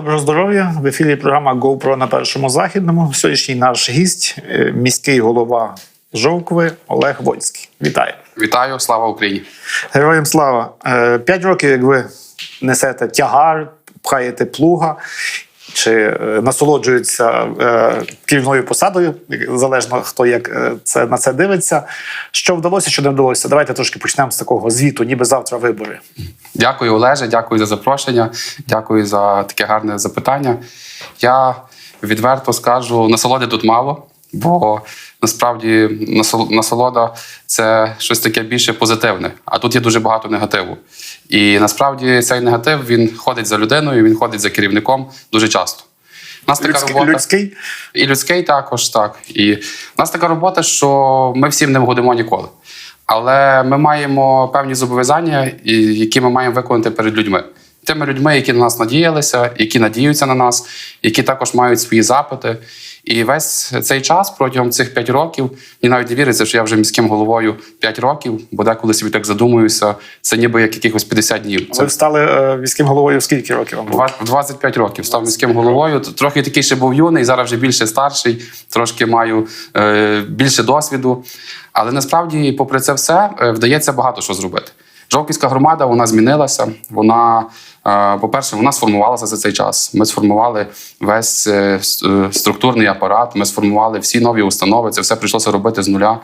Доброго здоров'я! В ефірі програма GoPro на першому західному. Сьогоднішній наш гість е, міський голова Жовкви Олег Вольський. Вітаю! Вітаю, слава Україні! Героям слава! Е, П'ять років, як ви несете тягар, пхаєте плуга. Чи е, насолоджуються е, керівною посадою, залежно хто як е, це на це дивиться. Що вдалося, що не вдалося? Давайте трошки почнемо з такого звіту, ніби завтра вибори. Дякую, Олеже, дякую за запрошення, дякую за таке гарне запитання. Я відверто скажу, насолоди тут мало, бо насправді насол- насолода це щось таке більше позитивне, а тут є дуже багато негативу. І насправді цей негатив він ходить за людиною, він ходить за керівником дуже часто. У нас така Людський, робота людський і людський також так. І в нас така робота, що ми всім не вгодимо ніколи. Але ми маємо певні зобов'язання, які ми маємо виконати перед людьми. Тими людьми, які на нас надіялися, які надіються на нас, які також мають свої запити. І весь цей час протягом цих п'ять років мені навіть не віриться, що я вже міським головою п'ять років, бо деколи собі так задумуюся, це ніби як якихось 50 днів. Це ви стали е, міським головою скільки років вам було? 25 років став міським головою. Трохи такий ще був юний, зараз вже більше старший, трошки маю е, більше досвіду. Але насправді, попри це все, е, вдається багато що зробити. Жовківська громада вона змінилася. Вона, по-перше, вона сформувалася за цей час. Ми сформували весь е, е, структурний апарат, ми сформували всі нові установи. Це все прийшлося робити з нуля.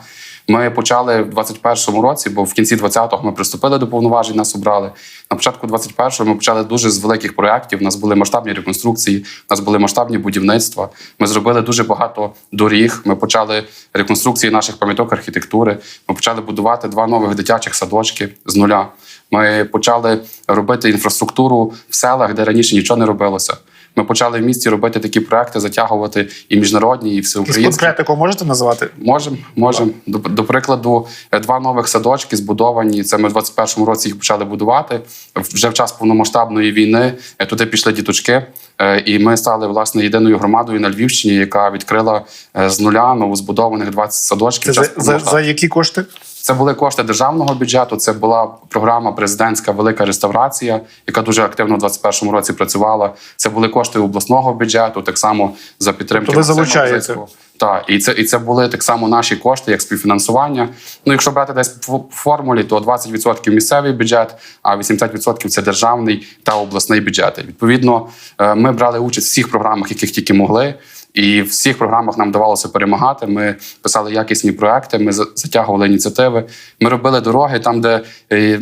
Ми почали в 21-му році, бо в кінці 20-го ми приступили до повноважень, нас обрали. На початку 21-го ми почали дуже з великих проєктів. У нас були масштабні реконструкції, у нас були масштабні будівництва. Ми зробили дуже багато доріг. Ми почали реконструкції наших пам'яток архітектури. Ми почали будувати два нових дитячих садочки з нуля. Ми почали робити інфраструктуру в селах, де раніше нічого не робилося. Ми почали в місті робити такі проекти, затягувати і міжнародні, і всеукраїнські. конкретику можете назвати? Можемо, можемо. До, до прикладу, е, два нових садочки збудовані. Це ми в 21-му році їх почали будувати. Вже в час повномасштабної війни е, туди пішли діточки, е, і ми стали власне єдиною громадою на Львівщині, яка відкрила з нуля новозбудованих 20 садочків. Це за, за, за які кошти? Це були кошти державного бюджету. Це була програма президентська Велика реставрація, яка дуже активно в 21-му році працювала. Це були кошти обласного бюджету, так само за підтримки. Тобто ви залучаєте? Так, і це і це були так само наші кошти, як співфінансування. Ну, якщо брати десь по формулі, то 20% місцевий бюджет, а 80% це державний та обласний бюджети. Відповідно, е, ми брали участь в всіх програмах, яких тільки могли. І в всіх програмах нам вдавалося перемагати. Ми писали якісні проекти, ми затягували ініціативи. Ми робили дороги там, де е,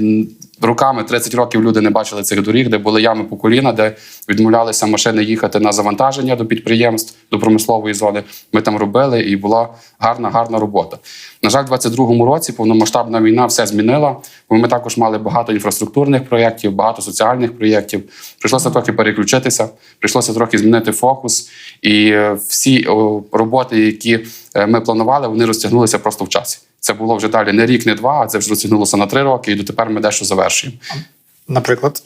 роками 30 років люди не бачили цих доріг, де були ями по коліна, де відмовлялися машини їхати на завантаження до підприємств, до промислової зони. Ми там робили, і була гарна, гарна робота. На жаль, у 22-му році повномасштабна війна все змінила. Бо ми також мали багато інфраструктурних проєктів, багато соціальних проєктів. Прийшлося трохи переключитися, прийшлося трохи змінити фокус. І е, всі роботи, які е, ми планували, вони розтягнулися просто в часі. Це було вже далі не рік, не два, а це вже розтягнулося на три роки, і дотепер ми дещо завершуємо. Наприклад,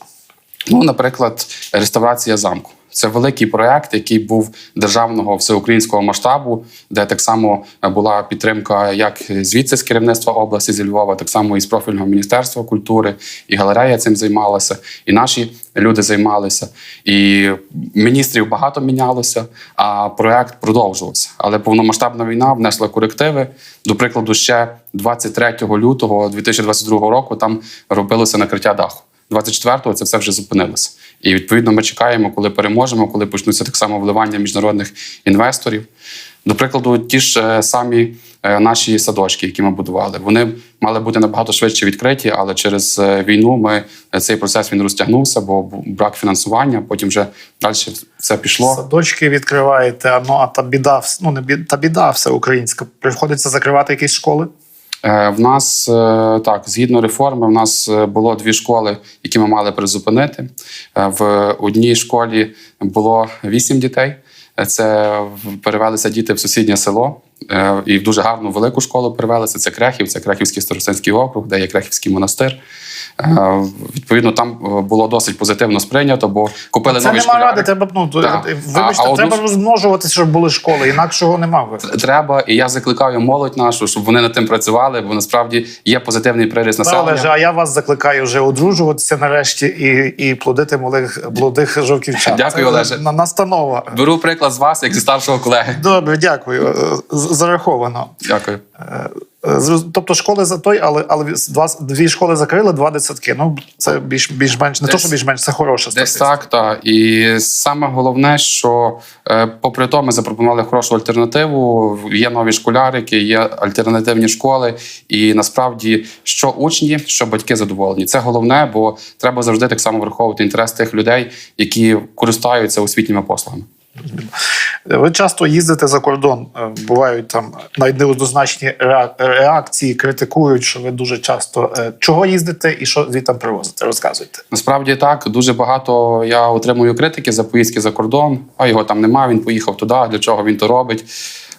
Ну, наприклад, реставрація замку. Це великий проект, який був державного всеукраїнського масштабу, де так само була підтримка як звідси з керівництва області зі Львова, так само і з профільного міністерства культури, і галерея цим займалася, і наші люди займалися. І міністрів багато мінялося, а проект продовжувався. Але повномасштабна війна внесла корективи. До прикладу, ще 23 лютого 2022 року там робилося накриття даху. 24-го це все вже зупинилося. І відповідно ми чекаємо, коли переможемо, коли почнуться так само вливання міжнародних інвесторів. До прикладу, ті ж е, самі е, наші садочки, які ми будували, вони мали бути набагато швидше відкриті, але через е, війну ми цей процес він розтягнувся, бо брак фінансування. Потім вже далі все пішло. садочки відкриваєте, ну а та біда, ну не біда, та біда все українська. Приходиться закривати якісь школи. Е, В нас е, так, згідно реформи, в нас е, було дві школи, які ми мали призупинити. В одній школі було вісім дітей. Це перевелися діти в сусіднє село. і в дуже гарну велику школу перевелися. Це Крехів, це Крехівський Старосинський округ, де є Крехівський монастир. Е, Відповідно, там е, було досить позитивно сприйнято, бо купили Це нові нема ради, треба, ну, то- Так. вибачте, А- треба одну- розмножуватися, щоб були школи, інакшого нема. Треба, і я закликаю молодь нашу, щоб вони над тим працювали, бо насправді є позитивний приріст населення. Олеже, а я вас закликаю вже одружуватися нарешті і, і плодити молодих, молодих жовківчат. Дякую, Це Олеже. на- Настанова. Беру приклад з вас, як зі старшого колеги. Добре, дякую. Е, Зараховано. Дякую. Е, Тобто школи за той, але, але два, дві школи закрили, два дитсадки. Ну, це більш, більш-менш, не Десь- то, що більш-менш, це хороша Десь так, так. І саме головне, що е, попри то, ми запропонували хорошу альтернативу. Є нові школярики, є альтернативні школи. І насправді, що учні, що батьки задоволені. Це головне, бо треба завжди так само враховувати інтерес тих людей, які користуються освітніми послугами. Ви часто їздите за кордон. Е, Бувають там навіть неоднозначні реак- реакції, критикують, що ви дуже часто е, чого їздите і що звідти привозите. Розказуйте. Насправді так, дуже багато я отримую критики за поїздки за кордон, а його там немає, він поїхав туди, для чого він то робить.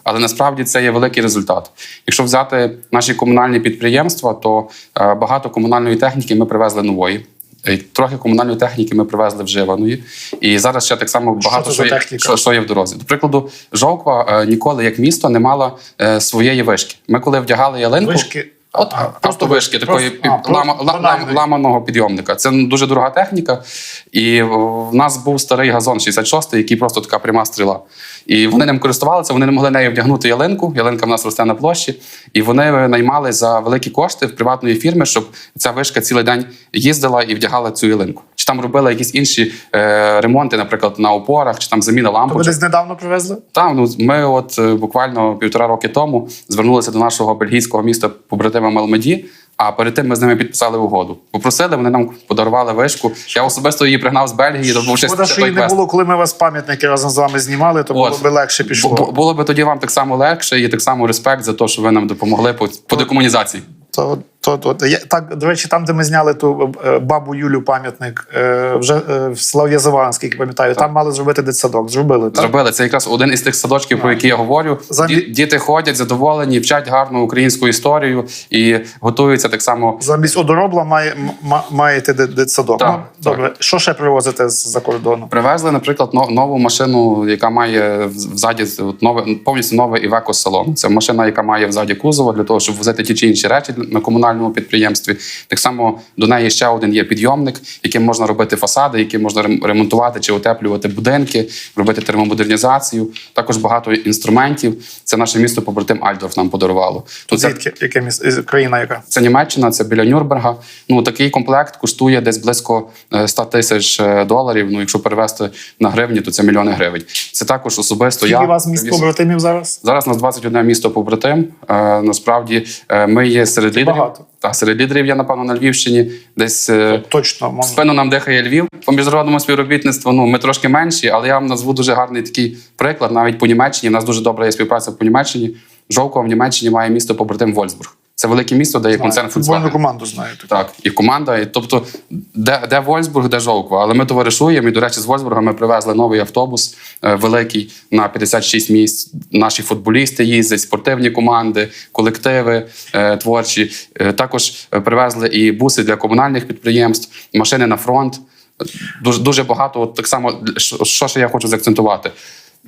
Але насправді це є великий результат. Якщо взяти наші комунальні підприємства, то е, багато комунальної техніки ми привезли нової. Е, Трохи комунальної техніки ми привезли вживаної. І зараз ще так само багато що, що, є, що, що є в дорозі. До прикладу, Жовква е, ніколи як місто не мала е, своєї вишки. Ми коли вдягали ялинку. Вишки. От А, просто а, вишки такої просто- а, пів- лама, просто ла- банальної. лам- ламаного підйомника. Це дуже дорога техніка. І в нас був старий газон 66-й, який просто така пряма стріла. І вони ним користувалися, вони не могли нею вдягнути ялинку. Ялинка в нас росте на площі, і вони наймали за великі кошти в приватної фірми, щоб ця вишка цілий день їздила і вдягала цю ялинку. Там робили якісь інші е, ремонти, наприклад, на опорах, чи там заміна То ви лампочок. десь недавно привезли? Там ну ми, от е, буквально півтора роки тому, звернулися до нашого бельгійського міста побратима Мелмеді. А перед тим ми з ними підписали угоду. Попросили, вони нам подарували вишку. Я особисто її пригнав з Бельгії, тому що Шкода, що її не було, коли ми вас пам'ятники разом з вами знімали, то було От. б легше пішло. Бу- Було би тоді вам так само легше і так само респект за те, що ви нам допомогли по, по декомунізації. То, то, то, я, так, до речі, там, де ми зняли ту е, бабу Юлю пам'ятник, е, вже е, в Слав'я Заванській, як пам'ятаю, там мали зробити дитсадок. Зробили, так? Зробили це якраз один із тих садочків, про які я говорю. Замі- Діти ходять задоволені, вчать гарну українську історію і готуються так само Замість одоробла має, ма- маєте дит- дитсадок. Так, ну, добре. Що ще привозите з-за кордону? Привезли, наприклад, но- нову машину, яка має взаді от нове повністю нове Івеко салон. Це машина, яка має взаді кузова для того, щоб возити ті чи інші речі на комунальному підприємстві. Так само до неї ще один є підйомник, яким можна робити фасади, яким можна рем- ремонтувати чи утеплювати будинки, робити термомодернізацію. Також багато інструментів. Це наше місто побратим Альдорф нам подарувало. Це Звідки? Яке міс... із- країна яка? це Німеччина, це біля Нюрнберга. Ну такий комплект коштує десь близько е, 100 тисяч е, доларів. Ну, якщо перевести на гривні, то це мільйони гривень. Це також особисто Скільки я вас міст побратимів зараз? Зараз нас 21 місто побратим. Е, насправді е, ми є серед лідерів. багато. Та серед лідерів я напевно на Львівщині. Десь е, Точно, можна. спину нам дихає Львів по міжнародному співробітництву. Ну ми трошки менші, але я вам назву дуже гарний такий приклад. Навіть по Німеччині. У нас дуже добра є співпраця по Німеччині. Жовкова в Німеччині має місто побратим Вольсбург. Це велике місто, де є концерн Футбольну Volkswagen. команду знаєте. Так, і команда, і, тобто, де, де Вольсбург, де Жовква. Але ми товаришуємо. І, до речі, з Вольсбурга ми привезли новий автобус е, великий на 56 місць. Наші футболісти їздять, спортивні команди, колективи е, творчі. Е, також привезли і буси для комунальних підприємств, машини на фронт. Дуже, дуже багато. От так само, що ще я хочу заакцентувати.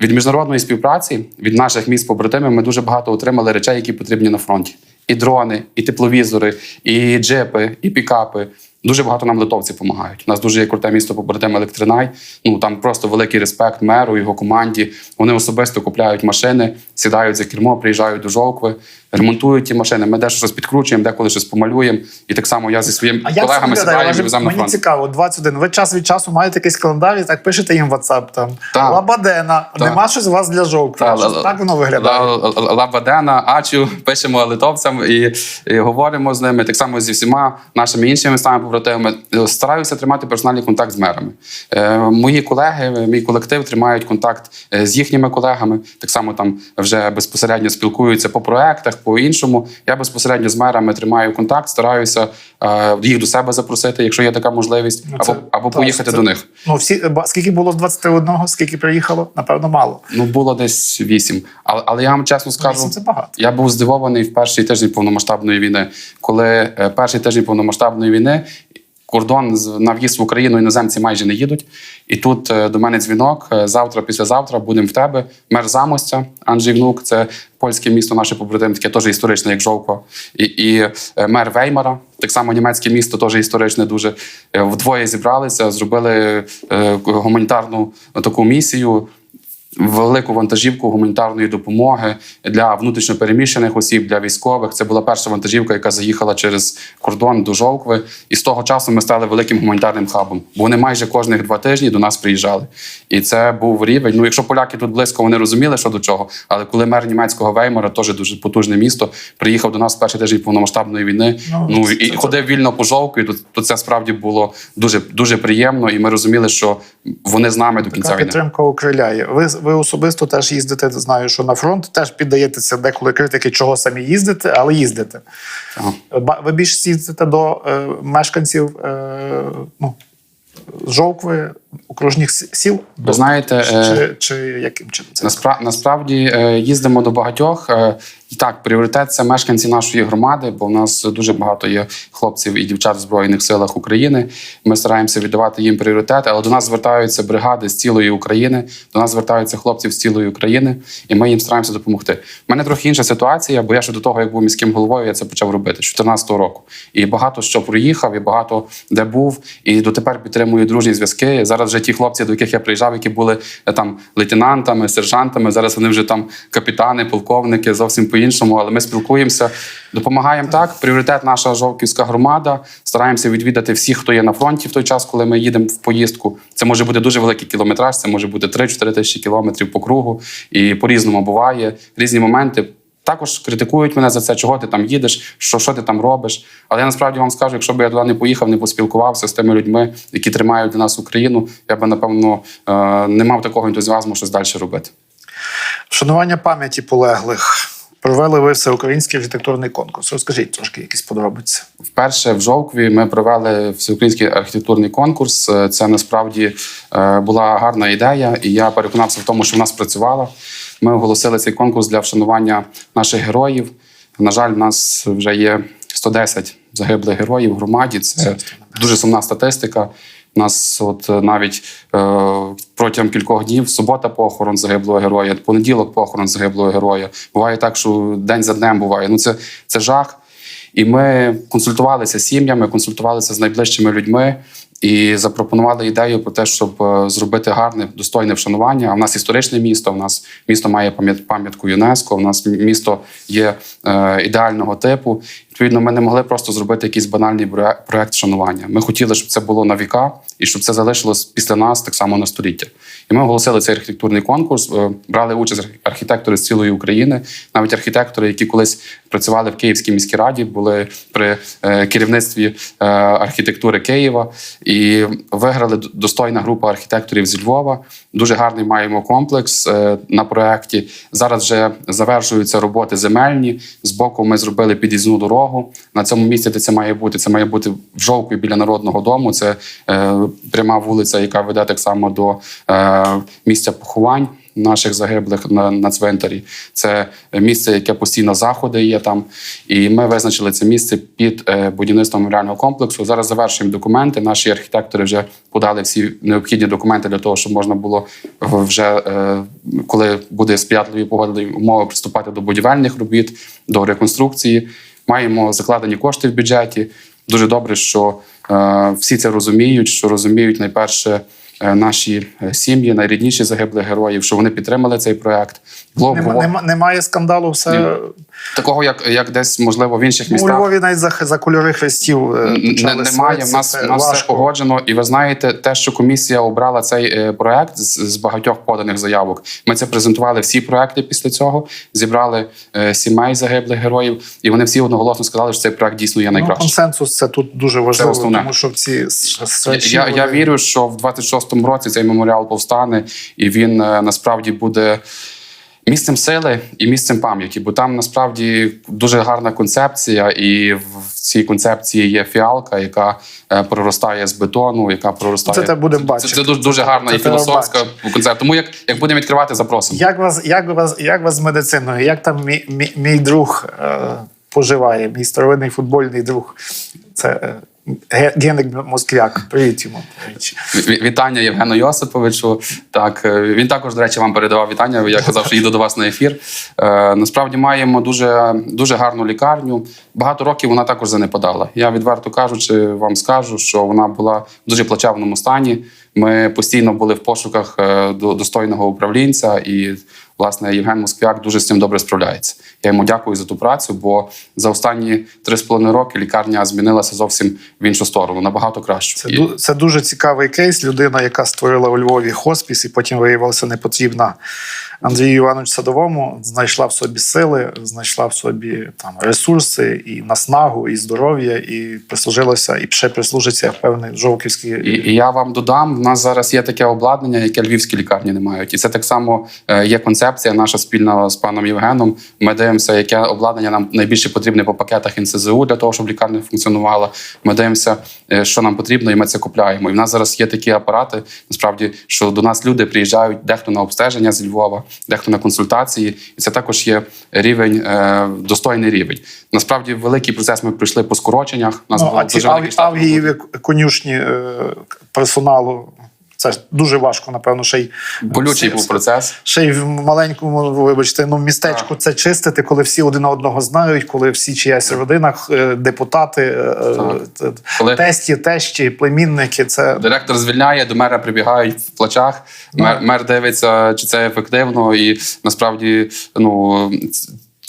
Від міжнародної співпраці, від наших міст побратимів, ми дуже багато отримали речей, які потрібні на фронті. І дрони, і тепловізори, і джипи, і пікапи. Дуже багато нам литовці допомагають. У нас дуже є круте місто побратим Електринай. Ну там просто великий респект меру, його команді. Вони особисто купляють машини, сідають за кермо, приїжджають до жовкви, ремонтують ті машини. Ми дещо щось підкручуємо, деколи щось помалюємо. І так само я зі своїми А колегами сідаю і веземо на Мені фронт. цікаво, 21. Ви час від часу маєте якийсь календар і так пишете їм в WhatsApp там. Так. Лабадена, Так. нема щось у вас для жовтви. Та, ла- Так воно виглядає. ла- ла- Лабадена, Ачу, пишемо литовцям і, і говоримо з ними. Так само зі всіма нашими іншими містами побратими. Е, Стараюся тримати персональний контакт з мерами. Е, Мої колеги, мій колектив тримають контакт е, з їхніми колегами. Так само там вже безпосередньо спілкуються по проектах, по іншому. Я безпосередньо з мерами тримаю контакт, стараюся е, їх до себе запросити, якщо є така можливість, Ну, або, або так, поїхати це- до них. Ну, всі, скільки було з 21, скільки приїхало? Напевно, мало. Ну було десь вісім. Але, але я вам чесно скажу, Вісім це багато. Я був здивований в перший тиждень повномасштабної війни, коли е, перший тиждень повномасштабної війни кордон на в'їзд в Україну іноземці майже не їдуть. І тут е, до мене дзвінок. е, Завтра, післязавтра будемо в тебе. Мер Замостя, Анджій Внук, це польське місто, наше побратим, таке теж історичне, як Жовко. І, і е, мер Веймара, так само німецьке місто, теж історичне дуже. Вдвоє зібралися, зробили гуманітарну таку місію велику вантажівку гуманітарної допомоги для внутрішньопереміщених осіб, для військових. Це була перша вантажівка, яка заїхала через кордон до Жовкви. І з того часу ми стали великим гуманітарним хабом. Бо вони майже кожних два тижні до нас приїжджали. І це був рівень. Ну, якщо поляки тут близько, вони розуміли, що до чого. Але коли мер німецького Веймара, теж дуже потужне місто, приїхав до нас в перший тиждень повномасштабної війни. Ну, Ну, і це- ходив вільно по жовку, то, то це справді було дуже дуже приємно. І ми розуміли, що вони з нами до кінця Така війни. підтримка окриляє. Ви, ви особисто теж їздите, знаю, що на фронт теж піддаєтеся деколи критики, чого самі їздите, але їздите. Ага. Ви більше їздите до е, мешканців е, ну, Жовкви, окружних сіл? Ви знаєте, е, чи, чи яким чином це? Наспра... Насправді е, їздимо до багатьох. Е, І так, пріоритет це мешканці нашої громади, бо в нас дуже багато є хлопців і дівчат в Збройних силах України. Ми стараємося віддавати їм пріоритет, але до нас звертаються бригади з цілої України, до нас звертаються хлопці з цілої України, і ми їм стараємося допомогти. У мене трохи інша ситуація, бо я ще до того, як був міським головою, я це почав робити з 2014 року. І багато що проїхав, і багато де був, і дотепер підтримую дружні зв'язки. Зараз вже ті хлопці, до яких я приїжджав, які були е, там лейтенантами, сержантами. Зараз вони вже там капітани, полковники, зовсім по-іншому. Але ми спілкуємося, допомагаємо так. Пріоритет наша жовківська громада. Стараємося відвідати всіх, хто є на фронті в той час, коли ми їдемо в поїздку. Це може бути дуже великий кілометраж, це може бути 3-4 тисячі кілометрів по кругу. І по-різному буває різні моменти. Також критикують мене за це, чого ти там їдеш, що, що ти там робиш. Але я насправді вам скажу, якщо б я туди не поїхав, не поспілкувався з тими людьми, які тримають для нас Україну, я б напевно е, не мав такого ентузіазму, щось далі робити. Вшанування пам'яті полеглих. Провели ви всеукраїнський архітектурний конкурс. Розкажіть трошки якісь подробиці. Вперше в Жовкві ми провели всеукраїнський архітектурний конкурс. Е, Це насправді е, була гарна ідея, і я переконався в тому, що вона спрацювала. Ми оголосили цей конкурс для вшанування наших героїв. На жаль, в нас вже є 110 загиблих героїв в громаді. Це дуже сумна статистика. У нас от е, навіть е, протягом кількох днів субота похорон загиблого героя, понеділок похорон загиблого героя. Буває так, що день за днем буває. Ну це, це жах. І ми консультувалися з сім'ями, консультувалися з найближчими людьми і запропонували ідею про те, щоб е, зробити гарне достойне вшанування. А в нас історичне місто. В нас місто має пам'ят- пам'ятку ЮНЕСКО. У нас місто є е, ідеального типу. Відповідно, ми не могли просто зробити якийсь банальний проект вшанування. Ми хотіли, щоб це було на віка і щоб це залишилось після нас так само на століття. І ми оголосили цей архітектурний конкурс. е, Брали участь архітектори з цілої України, навіть архітектори, які колись працювали в Київській міській раді, були при е, керівництві е, архітектури Києва і виграли достойна група архітекторів зі Львова. Дуже гарний маємо комплекс на проєкті. Зараз вже завершуються роботи земельні. Збоку ми зробили під'їзну дорогу. На цьому місці, де це має бути, це має бути в жовку біля народного дому. Це е, пряма вулиця, яка веде так само до е, місця поховань. Наших загиблих на, на цвинтарі це місце, яке постійно заходи є там. І ми визначили це місце під е, будівництво меморіального комплексу. Зараз завершуємо документи. Наші архітектори вже подали всі необхідні документи для того, щоб можна було вже е, коли буде сприятливі погодні умови, приступати до будівельних робіт, до реконструкції. Маємо закладені кошти в бюджеті. Дуже добре, що е, всі це розуміють, що розуміють найперше е, наші е, сім'ї, найрідніші загиблих героїв, що вони підтримали цей проект. Було Нема, обговор- немає скандалу, все. Такого, як, як десь, можливо, в інших Ну, У. Львові навіть за, за кольори хрестів Не, немає. В нас, в нас все погоджено. І ви знаєте, те, що комісія обрала цей е, проект з, з багатьох поданих заявок. Ми це презентували всі проекти після цього. Зібрали е, сімей загиблих героїв, і вони всі одноголосно сказали, що цей проект дійсно є Ну, консенсус це тут дуже важливо, тому що в ці Я, я, я вірю, що в 26-му році цей меморіал повстане, і він е, насправді буде місцем сили і місцем пам'яті, бо там насправді дуже гарна концепція, і в цій концепції є фіалка, яка е, проростає з бетону, яка проростає. Це те будемо Це, бачити. це дуже, дуже гарна Це і філософська концепція. Тому як, як будемо відкривати, запросимо. Як вас, як вас, як вас з медициною? Як там мій, мій, мій друг е, поживає, мій старовинний футбольний друг? Це е, Генрик Москвяк. Привіт йому. Вітання Євгену Йосиповичу. Так, е, він також, до речі, вам передавав вітання. Я казав, що їду до вас на ефір. Е, насправді маємо дуже, дуже гарну лікарню. Багато років вона також занепадала. Я відверто кажучи, вам скажу, що вона була в дуже плачевному стані. Ми постійно були в пошуках е, до- достойного управлінця, і власне Євген Москвяк дуже з цим добре справляється. Я йому дякую за ту працю, бо за останні три з половиною роки лікарня змінилася зовсім в іншу сторону, набагато краще. Це, це дуже цікавий кейс. Людина, яка створила у Львові хоспіс і потім виявилася непотрібна Андрію Івановичу Садовому, знайшла в собі сили, знайшла в собі там ресурси і наснагу, і здоров'я, і прислужилося, і ще прислужиться, я впевнений, Жовківській. І, і я вам додам: в нас зараз є таке обладнання, яке львівські лікарні не мають. І це так само е, є концепція наша спільна з паном Євгеном. Ми дивимося, яке обладнання нам найбільше потрібне по пакетах НСЗУ для того, щоб лікарня функціонувала. Ми дивимося, е, що нам потрібно, і ми це купляємо. І в нас зараз є такі апарати. Насправді, що до нас люди приїжджають дехто на обстеження з Львова, дехто на консультації, і це також є рівень, е, достойний рівень. Насправді, великий процес ми пройшли по скороченнях. У нас Ну, а ці авгієві конюшні е, персоналу. Це ж дуже важко, напевно, ще й Болючий був процес. ще й в маленькому, вибачте, ну містечку це чистити, коли всі один одного знають, коли всі чиясь родина, е, депутати, е, Так. е, Коли- тесті, тещі, племінники. Це Директор звільняє, до мера прибігають в плачах. Мер, мер дивиться, чи це ефективно, і насправді ну.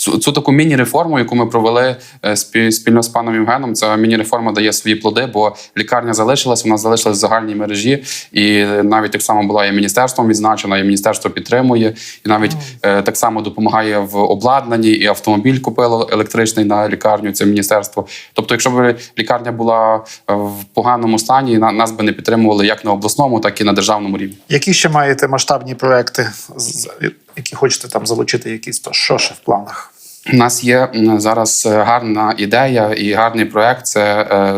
Цю, цю таку міні-реформу, яку ми провели е, спільно з паном Євгеном, ця міні-реформа дає свої плоди, бо лікарня залишилась, вона залишилась в загальній мережі, і навіть так само була і міністерством відзначена, і міністерство підтримує, і навіть е, так само допомагає в обладнанні, і автомобіль купило електричний на лікарню. Це міністерство. Тобто, якщо б лікарня була е, в поганому стані, на- нас би не підтримували як на обласному, так і на державному рівні. які ще маєте масштабні проекти, які хочете там залучити, якісь то що ще в планах? У нас є зараз е, гарна ідея і гарний проект. Це е,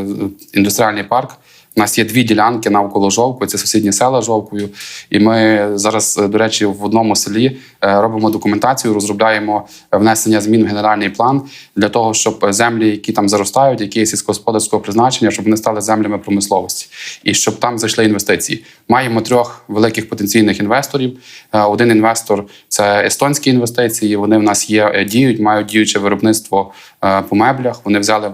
індустріальний парк. У нас є дві ділянки навколо Жовкви, це сусідні села Жовквою. І ми зараз, е, до речі, в одному селі е, робимо документацію, розробляємо внесення змін в генеральний план для того, щоб землі, які там заростають, які є сільськогосподарського призначення, щоб вони стали землями промисловості і щоб там зайшли інвестиції. Маємо трьох великих потенційних інвесторів. Е, Один інвестор це естонські інвестиції. Вони в нас є діють, мають діюче виробництво по меблях. Вони взяли е,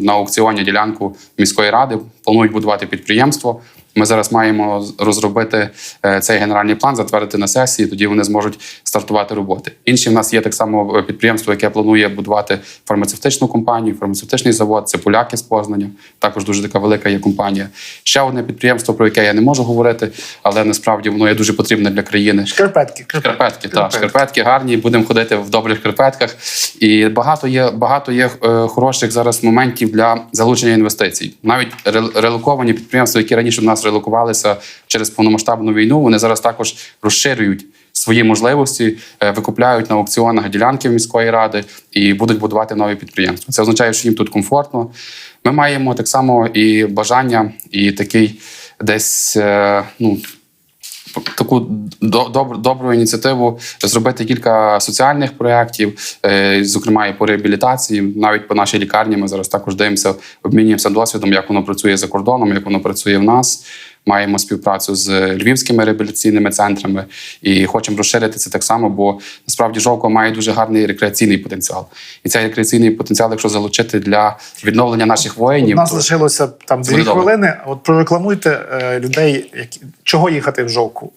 на аукціоні ділянку міської ради, планують будувати підприємство. Ми зараз маємо розробити е, цей генеральний план, затвердити на сесії. Тоді вони зможуть стартувати роботи. Інші в нас є так само е, підприємство, яке планує будувати фармацевтичну компанію, фармацевтичний завод. Це поляки з Познання. Також дуже така велика є компанія. Ще одне підприємство, про яке я не можу говорити, але насправді воно є дуже потрібне для країни. Шкарпетки. Шкарпетки, так, шкарпетки гарні, будемо ходити в добрих шкарпетках. І багато є, багато є е, хороших зараз моментів для залучення інвестицій. Навіть ре- релоковані підприємства, які раніше в нас релокувалися через повномасштабну війну, вони зараз також розширюють. Свої можливості е, викупляють на аукціонах ділянки міської ради і будуть будувати нові підприємства. Це означає, що їм тут комфортно. Ми маємо так само і бажання, і такий десь е, ну таку до- добру, добру ініціативу зробити кілька соціальних проєктів, е, зокрема і по реабілітації. Навіть по нашій лікарні ми зараз також дивимося, обмінюємося досвідом, як воно працює за кордоном, як воно працює в нас. Маємо співпрацю з львівськими реабілітаційними центрами і хочемо розширити це так само, бо насправді Жовква має дуже гарний рекреаційний потенціал. І цей рекреаційний потенціал, якщо залучити для відновлення наших У воїнів, нас то- лишилося там дві хвилини. От прорекламуйте е, людей, які чого їхати в жовку.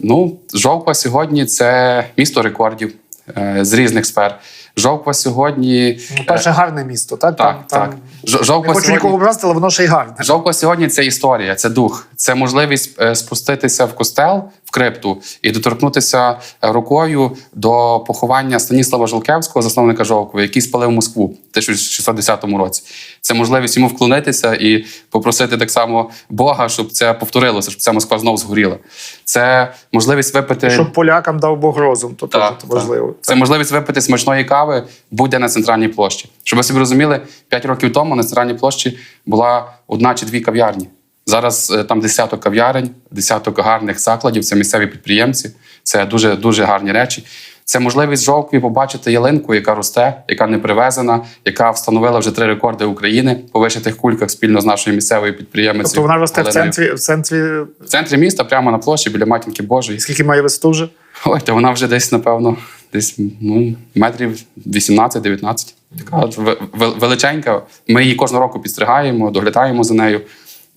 Ну, Жовква сьогодні це місто рекордів е, з різних сфер. Жовква сьогодні. Ну, перше, гарне місто, так? Так, там, так. Там... Жовква Не хочу сьогодні... нікого образити, але воно ще й гарне. Жовква сьогодні це історія, це дух, це можливість е, спуститися в костел, крипту і доторкнутися е, рукою до поховання Станіслава Жолкевського, засновника Жовкви, який спалив Москву в 1610 році. Це можливість йому вклонитися і попросити так само Бога, щоб це повторилося, щоб ця Москва знов згоріла. Це можливість випити. Щоб полякам дав Бог розум, то Так, теж важливо. так. Це можливість випити смачної кави будь-де на центральній площі. Щоб ви собі розуміли, 5 років тому на центральній площі була одна чи дві кав'ярні. Зараз е, там десяток кав'ярень, десяток гарних закладів. Це місцеві підприємці. Це дуже дуже гарні речі. Це можливість жовтві побачити ялинку, яка росте, яка не привезена, яка встановила вже три рекорди України по вишитих кульках спільно з нашою місцевою підприємицею. Тобто вона росте в центрі, в центрі. в центрі міста, прямо на площі біля матінки Божої. Скільки має висоту вже? Ой, то вона вже десь, напевно, десь ну, метрів 18-19. Така от ве- ве- величенька. Ми її кожного року підстригаємо, доглядаємо за нею.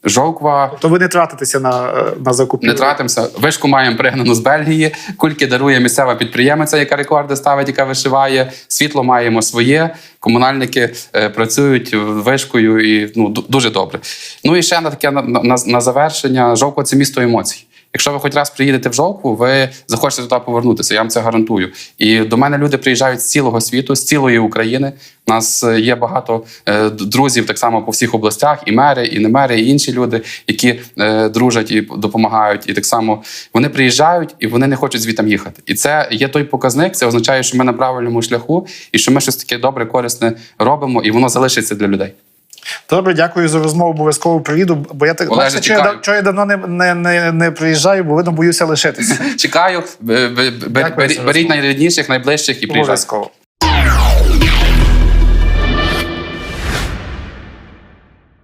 Жовква. То ви не тратитеся на, е, на закупівлю. Не тратимося. Вишку маємо пригнану з Бельгії. Кульки дарує місцева підприємиця, яка рекорди ставить, яка вишиває. Світло маємо своє. Комунальники е, працюють вишкою і ну дуже добре. Ну і ще на таке на, на, на завершення. Жовква це місто емоцій. Якщо ви хоч раз приїдете в Жовкву, ви захочете туди повернутися. Я вам це гарантую. І до мене люди приїжджають з цілого світу, з цілої України. У нас е, є багато е, друзів так само по всіх областях, і мери, і не мери, і інші люди, які е, дружать і допомагають. І так само вони приїжджають і вони не хочуть звітам їхати. І це є той показник. Це означає, що ми на правильному шляху, і що ми щось таке добре, корисне робимо, і воно залишиться для людей. Добре, дякую за розмову. Обов'язково приїду. Бо я так Олеже, що я, що я давно не, не, не, не приїжджаю, бо видно, боюся лишитися. Чекаю, беріть найрідніших, найближчих і приїжджайте. Обов'язково.